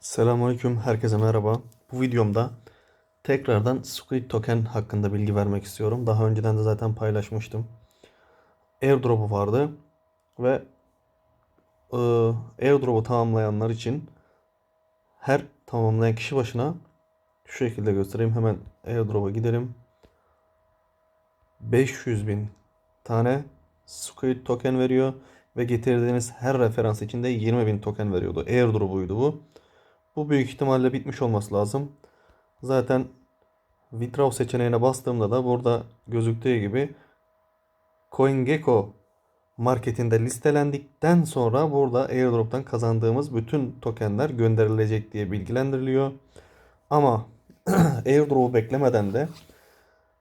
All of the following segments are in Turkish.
Selamünaleyküm, herkese merhaba. Bu videomda tekrardan Squid Token hakkında bilgi vermek istiyorum. Daha önceden de zaten paylaşmıştım. Airdrop'u vardı ve e, airdrop'u tamamlayanlar için her tamamlayan kişi başına şu şekilde göstereyim. Hemen airdrop'a gidelim. 500 bin tane Squid Token veriyor ve getirdiğiniz her referans için de 20 bin token veriyordu. Airdrop'uydu bu. Bu büyük ihtimalle bitmiş olması lazım. Zaten withdraw seçeneğine bastığımda da burada gözüktüğü gibi CoinGecko marketinde listelendikten sonra burada airdrop'tan kazandığımız bütün tokenler gönderilecek diye bilgilendiriliyor. Ama airdrop'u beklemeden de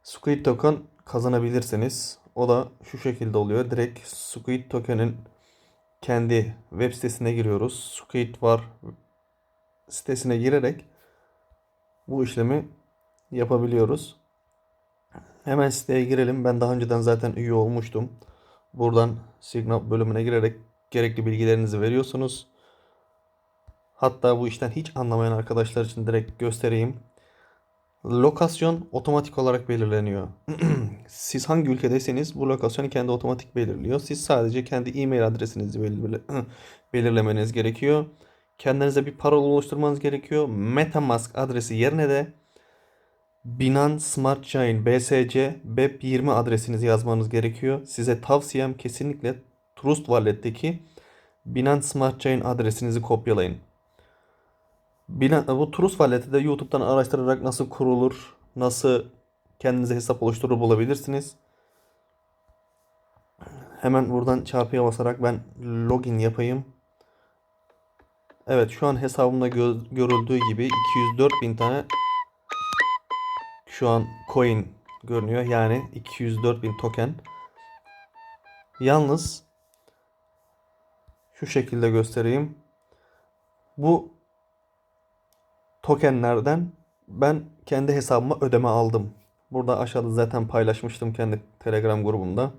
Squid Token kazanabilirsiniz. O da şu şekilde oluyor. Direkt Squid Token'in kendi web sitesine giriyoruz. Squid var sitesine girerek bu işlemi yapabiliyoruz. Hemen siteye girelim. Ben daha önceden zaten üye olmuştum. Buradan Signal bölümüne girerek gerekli bilgilerinizi veriyorsunuz. Hatta bu işten hiç anlamayan arkadaşlar için direkt göstereyim. Lokasyon otomatik olarak belirleniyor. Siz hangi ülkedeyseniz bu lokasyonu kendi otomatik belirliyor. Siz sadece kendi e-mail adresinizi belir- belirlemeniz gerekiyor. Kendinize bir parola oluşturmanız gerekiyor. MetaMask adresi yerine de Binance Smart Chain BSC BEP20 adresinizi yazmanız gerekiyor. Size tavsiyem kesinlikle Trust Wallet'teki Binance Smart Chain adresinizi kopyalayın. Binan- bu Trust Wallet'i de YouTube'dan araştırarak nasıl kurulur, nasıl kendinize hesap oluşturur bulabilirsiniz. Hemen buradan çarpıya basarak ben login yapayım. Evet şu an hesabımda gö- görüldüğü gibi 204 bin tane şu an coin görünüyor. Yani 204 bin token. Yalnız şu şekilde göstereyim. Bu tokenlerden ben kendi hesabıma ödeme aldım. Burada aşağıda zaten paylaşmıştım kendi Telegram grubumda.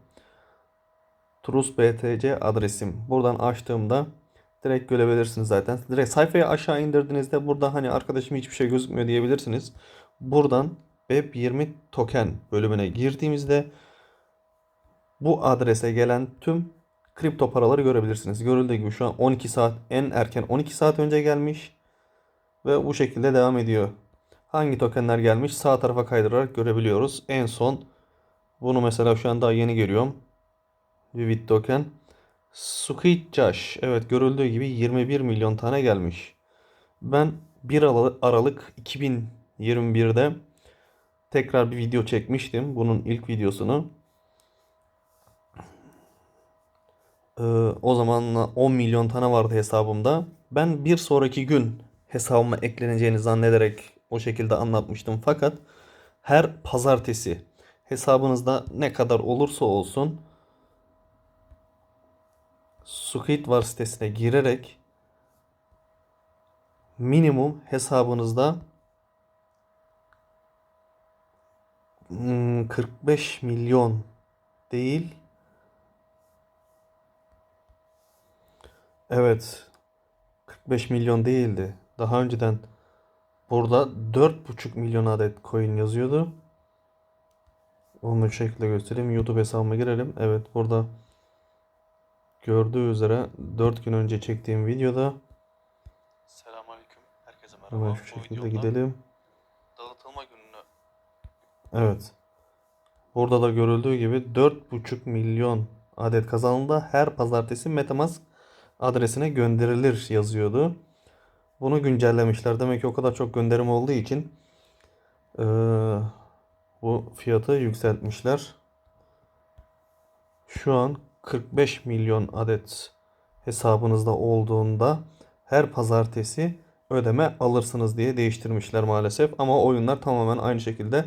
Trust BTC adresim. Buradan açtığımda direkt görebilirsiniz zaten. Direkt sayfayı aşağı indirdiğinizde burada hani arkadaşım hiçbir şey gözükmüyor diyebilirsiniz. Buradan Web20 token bölümüne girdiğimizde bu adrese gelen tüm kripto paraları görebilirsiniz. Görüldüğü gibi şu an 12 saat en erken 12 saat önce gelmiş ve bu şekilde devam ediyor. Hangi tokenler gelmiş sağ tarafa kaydırarak görebiliyoruz. En son bunu mesela şu an daha yeni görüyorum. Vivid token. Squid. Evet görüldüğü gibi 21 milyon tane gelmiş. Ben 1 Aralı- Aralık 2021'de tekrar bir video çekmiştim. Bunun ilk videosunu. Ee, o zaman 10 milyon tane vardı hesabımda. Ben bir sonraki gün hesabıma ekleneceğini zannederek o şekilde anlatmıştım. Fakat her pazartesi hesabınızda ne kadar olursa olsun Squid var sitesine girerek minimum hesabınızda hmm, 45 milyon değil. Evet. 45 milyon değildi. Daha önceden burada 4,5 milyon adet coin yazıyordu. Onu şekilde göstereyim. YouTube hesabıma girelim. Evet burada gördüğü üzere 4 gün önce çektiğim videoda Selamünaleyküm. Herkese merhaba. hemen şu Bu şekilde gidelim. Dağıtılma gününü Evet. Burada da görüldüğü gibi 4,5 milyon adet kazanımda her pazartesi Metamask adresine gönderilir yazıyordu. Bunu güncellemişler. Demek ki o kadar çok gönderim olduğu için eee, bu fiyatı yükseltmişler. Şu an 45 milyon adet hesabınızda olduğunda her pazartesi ödeme alırsınız diye değiştirmişler maalesef. Ama oyunlar tamamen aynı şekilde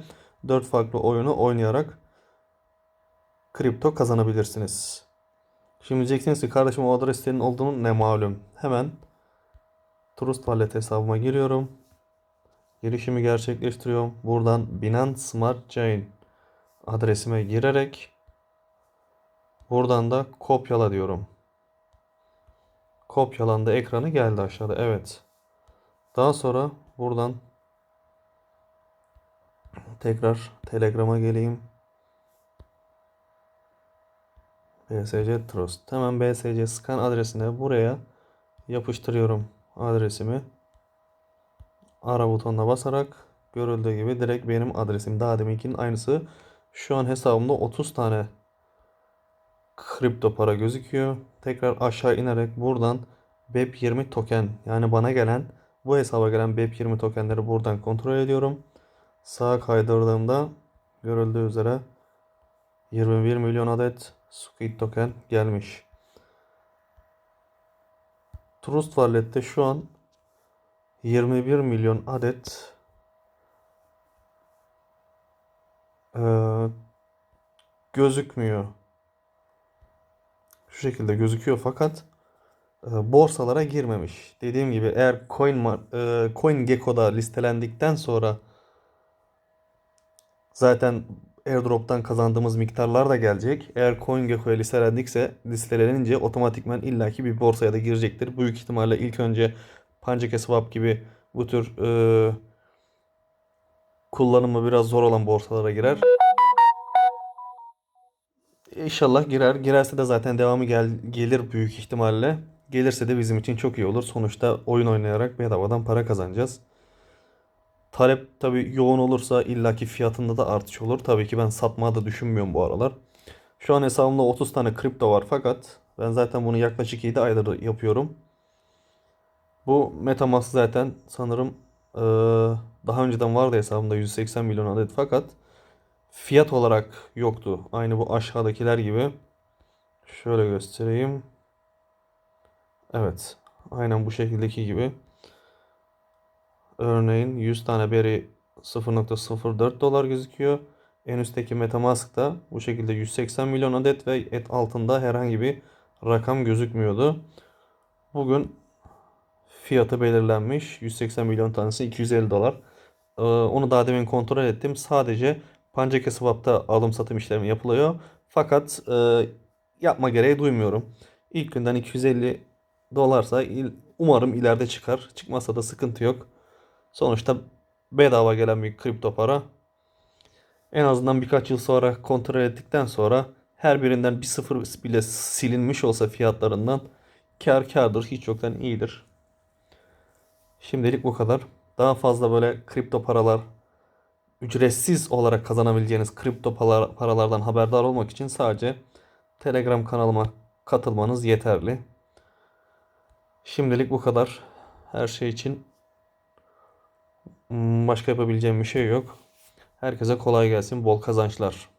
4 farklı oyunu oynayarak kripto kazanabilirsiniz. Şimdi diyeceksiniz ki kardeşim o adres senin olduğunu ne malum. Hemen Trust Wallet hesabıma giriyorum. Girişimi gerçekleştiriyorum. Buradan Binance Smart Chain adresime girerek buradan da kopyala diyorum. Kopyalandı ekranı geldi aşağıda. Evet. Daha sonra buradan tekrar Telegram'a geleyim. BSC Trust. Hemen BSC scan adresine buraya yapıştırıyorum adresimi. Ara butonuna basarak görüldüğü gibi direkt benim adresim. Daha deminkinin aynısı. Şu an hesabımda 30 tane kripto para gözüküyor. Tekrar aşağı inerek buradan BEP20 token yani bana gelen bu hesaba gelen BEP20 tokenleri buradan kontrol ediyorum. Sağa kaydırdığımda görüldüğü üzere 21 milyon adet Squid token gelmiş. Trust Wallet'te şu an 21 milyon adet eee, gözükmüyor. Şu şekilde gözüküyor fakat e, borsalara girmemiş. Dediğim gibi eğer Coin e, CoinGecko'da listelendikten sonra zaten airdrop'tan kazandığımız miktarlar da gelecek. Eğer CoinGecko'ya listelendikse listelenince otomatikman illaki bir borsaya da girecektir. Büyük ihtimalle ilk önce PancakeSwap gibi bu tür e, kullanımı biraz zor olan borsalara girer. İnşallah girer. Girerse de zaten devamı gel gelir büyük ihtimalle. Gelirse de bizim için çok iyi olur. Sonuçta oyun oynayarak bedavadan para kazanacağız. Talep tabii yoğun olursa illaki fiyatında da artış olur. Tabii ki ben satmayı da düşünmüyorum bu aralar. Şu an hesabımda 30 tane kripto var fakat ben zaten bunu yaklaşık 7 aydır yapıyorum. Bu MetaMask zaten sanırım daha önceden vardı hesabımda 180 milyon adet fakat fiyat olarak yoktu. Aynı bu aşağıdakiler gibi. Şöyle göstereyim. Evet. Aynen bu şekildeki gibi. Örneğin 100 tane beri 0.04 dolar gözüküyor. En üstteki MetaMask'ta bu şekilde 180 milyon adet ve et altında herhangi bir rakam gözükmüyordu. Bugün fiyatı belirlenmiş. 180 milyon tanesi 250 dolar. Ee, onu daha demin kontrol ettim. Sadece PancakeSwap'ta alım satım işlemi yapılıyor. Fakat e, yapma gereği duymuyorum. İlk günden 250 dolarsa il- umarım ileride çıkar. Çıkmazsa da sıkıntı yok. Sonuçta bedava gelen bir kripto para. En azından birkaç yıl sonra kontrol ettikten sonra her birinden bir sıfır bile silinmiş olsa fiyatlarından kar kardır. Hiç yoktan iyidir. Şimdilik bu kadar. Daha fazla böyle kripto paralar ücretsiz olarak kazanabileceğiniz kripto paralar- paralardan haberdar olmak için sadece Telegram kanalıma katılmanız yeterli. Şimdilik bu kadar. Her şey için başka yapabileceğim bir şey yok. Herkese kolay gelsin, bol kazançlar.